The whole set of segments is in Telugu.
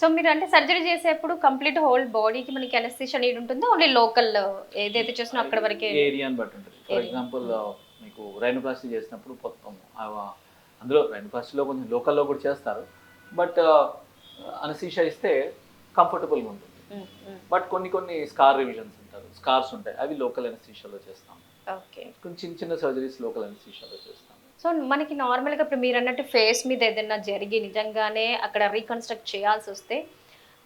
సో మీరు అంటే సర్జరీ చేసేప్పుడు కంప్లీట్ హోల్ బాడీకి మనకి అనస్థిషియా నీడ్ ఉంటుందో? ఓన్లీ లోకల్ ఏదైతే చూసినా అక్కడ వరకే ఏరియాని బట్టి ఉంటుంది. ఫర్ ఎగ్జాంపుల్ మీకు రైనోప్లాస్టీ చేసినప్పుడు మొత్తం అందులో రైనోప్లాస్టీలో కొంచెం లోకల్లో కూడా చేస్తారు. బట్ అనసీషా ఇస్తే కంఫర్టబుల్గా ఉంటుంది. బట్ కొన్ని కొన్ని స్కార్ రివిజన్స్ ఉంటారు. స్కార్స్ ఉంటాయి. అవి లోకల్ అనసీషాలో చేస్తాం. ఓకే కొన్ని చిన్న చిన్న సర్జరీస్ లోకల్ అనసీషాలో చేస్తాం. సో మనకి నార్మల్గా ఇప్పుడు మీరు అన్నట్టు ఫేస్ మీద ఏదైనా జరిగి నిజంగానే అక్కడ రీకన్స్ట్రక్ట్ చేయాల్సి వస్తే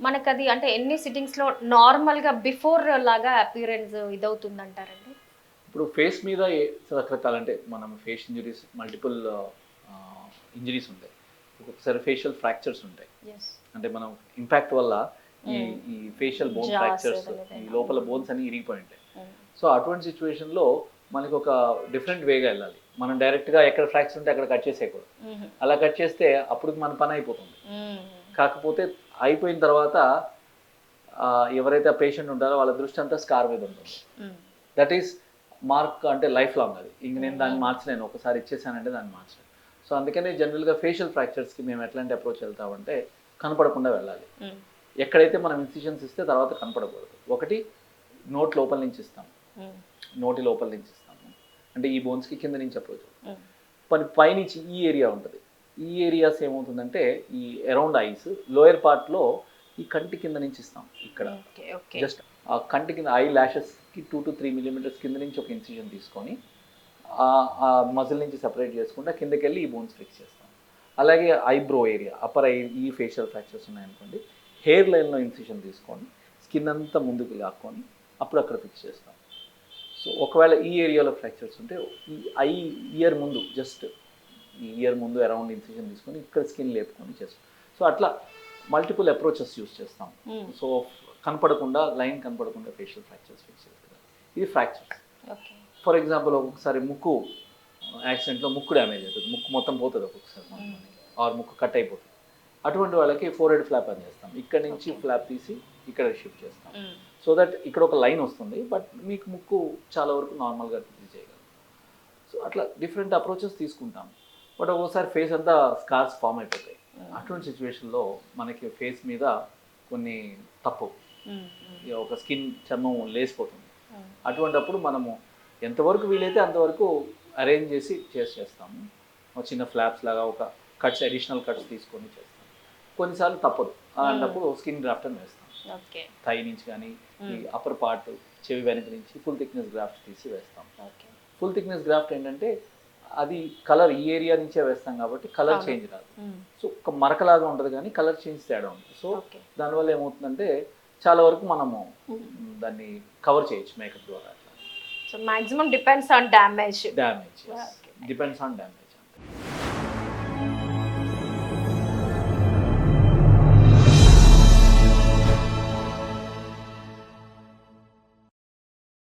మనకు అది అంటే ఎన్ని సిట్టింగ్స్లో నార్మల్గా బిఫోర్ లాగా అపీరెన్స్ ఇదవుతుంది అంటారండి ఇప్పుడు ఫేస్ మీద ఏ- రకరకాల అంటే మనం ఫేస్ ఇంజరీస్ మల్టిపుల్ ఇంజరీస్ ఉంటాయి. ఒక్కొక్కసారి ఫేషియల్ ఫ్రాక్చర్స్ ఉంటాయి. అంటే మనం ఇంపాక్ట్ వల్ల ఈ ఈ ఫేషియల్ బోన్ ఫ్రాక్చర్స్. ఈ లోపల బోన్స్ అన్ని ఇరిగిపోయి ఉంటాయి. సో అటువంటి సిచ్యువేషన్లో మనకి ఒక డిఫరెంట్ వేగా వెళ్ళాలి. మనం డైరెక్ట్గా ఎక్కడ ఫ్రాక్చర్ ఉంటే అక్కడ కట్ చేసేయకూడదు. అలా కట్ చేస్తే అప్పుడు మన పని అయిపోతుంది. కాకపోతే అయిపోయిన తర్వాత ఎవరైతే ఆ పేషెంట్ ఉంటారో వాళ్ళ దృష్టి అంతా స్కార్ మీద ఉంటుంది. దట్ ఈస్ మార్క్ అంటే లైఫ్ లాంగ్ అది. ఇంక నేను దాన్ని మార్చలేను. ఒకసారి ఇచ్చేసానంటే దాన్ని మార్చలేను. సో అందుకనే జనరల్గా ఫేషియల్ ఫ్రాక్చర్స్కి మేము ఎట్లాంటి అప్రోచ్ వెళ్తామంటే కనపడకుండా వెళ్ళాలి. ఎక్కడైతే మనం ఇన్సిషన్స్ ఇస్తే తర్వాత కనపడకూడదు. ఒకటి నోట్ లోపల నుంచి ఇస్తాం. నోటి లోపల నుంచి ఇస్తాము అంటే ఈ బోన్స్కి కింద నుంచి అప్రోచ్ పని పైనుంచి ఈ ఏరియా ఉంటుంది. ఈ ఏరియాస్ ఏమవుతుందంటే ఈ అరౌండ్ ఐస్ లోయర్ పార్ట్లో ఈ కంటి కింద నుంచి ఇస్తాం ఇక్కడ. జస్ట్ ఆ కంటి కింద ఐ ల్యాషెస్కి టూ టు త్రీ మిలీమీటర్స్ కింద నుంచి ఒక ఇన్సిజన్ తీసుకొని ఆ- ఆ మజిల్ నుంచి సెపరేట్ చేసుకుంటే కిందకి వెళ్ళి ఈ బోన్స్ ఫిక్స్ చేస్తాం. అలాగే ఐబ్రో ఏరియా అప్పర్ ఐ ఈ ఫేషియల్ ఫ్రాక్చర్స్ ఉన్నాయనుకోండి హెయిర్ లైన్లో ఇన్సిషన్ తీసుకొని స్కిన్ అంతా ముందుకు లాక్కొని అప్పుడు అక్కడ ఫిక్స్ చేస్తాం. సో ఒకవేళ ఈ ఏరియాలో ఫ్రాక్చర్స్ ఉంటే ఈ ఐ ఇయర్ ముందు జస్ట్ ఈ ఇయర్ ముందు అరౌండ్ ఇన్సిషన్ తీసుకొని ఇక్కడ స్కిన్ లేపుకొని చేస్తాం. సో అట్లా మల్టిపుల్ అప్రోచెస్ యూస్ చేస్తాం. సో కనపడకుండా లైన్ కనపడకుండా ఫేషియల్ ఫ్రాక్చర్స్ ఫిక్స్ చేస్తారు. ఇది ఫ్రాక్చర్స్ ఫర్ ఎగ్జాంపుల్ ఒక్కొక్కసారి ముక్కు యాక్సిడెంట్లో ముక్కు డ్యామేజ్ అవుతుంది. ముక్కు మొత్తం పోతుంది ఒక్కొక్కసారి ఆర్ ముక్కు కట్ అయిపోతుంది. అటువంటి వాళ్ళకి ఫోర్ హెడ్ ఫ్లాప్ అని చేస్తాం. ఇక్కడ నుంచి. ఫ్లాప్ తీసి ఇక్కడ షిఫ్ట్ చేస్తాం. సో దట్ ఇక్కడ ఒక లైన్ వస్తుంది బట్ మీకు ముక్కు చాలా వరకు నార్మల్గా ఇది చేయగలరు. సో అట్లా డిఫరెంట్ అప్రోచెస్ తీసుకుంటాం. బట్ ఒక్కోసారి ఫేస్ అంతా స్కార్స్ ఫామ్ అయిపోతాయి. అటువంటి సిచ్యువేషన్లో మనకి ఫేస్ మీద కొన్ని తప్పు. ఇక ఒక స్కిన్ చర్మం లేసిపోతుంది. అటువంటప్పుడు మనము ఎంతవరకు వీలైతే అంతవరకు అరేంజ్ చేసి చేసి చేస్తాము. ఒక చిన్న ఫ్లాప్స్ లాగా ఒక కట్స్ అడిషనల్ కట్స్ తీసుకొని చేస్తాం కొన్నిసార్లు తప్పదు. అలాంటప్పుడు స్కిన్ గ్రాఫ్ట్ అని వేస్తాం థై నుంచి కానీ ఈ అప్పర్ పార్ట్ చెవి వెనక నుంచి ఫుల్ థిక్నెస్ గ్రాఫ్ట్ తీసి వేస్తాం. ఓకే. ఫుల్ థిక్నెస్ గ్రాఫ్ట్ ఏంటంటే అది కలర్ ఈ ఏరియా నుంచే వేస్తాం కాబట్టి కలర్. చేంజ్ రాదు. సో ఒక మరకలాగా ఉంటుంది కానీ కలర్ చేంజ్ తేడా ఉంటుంది. సో దానివల్ల ఏమవుతుందంటే చాలా వరకు మనము దాన్ని కవర్ చేయొచ్చు మేకప్ ద్వారా. అట్లా so maximum depends on damage damage. Depends on damage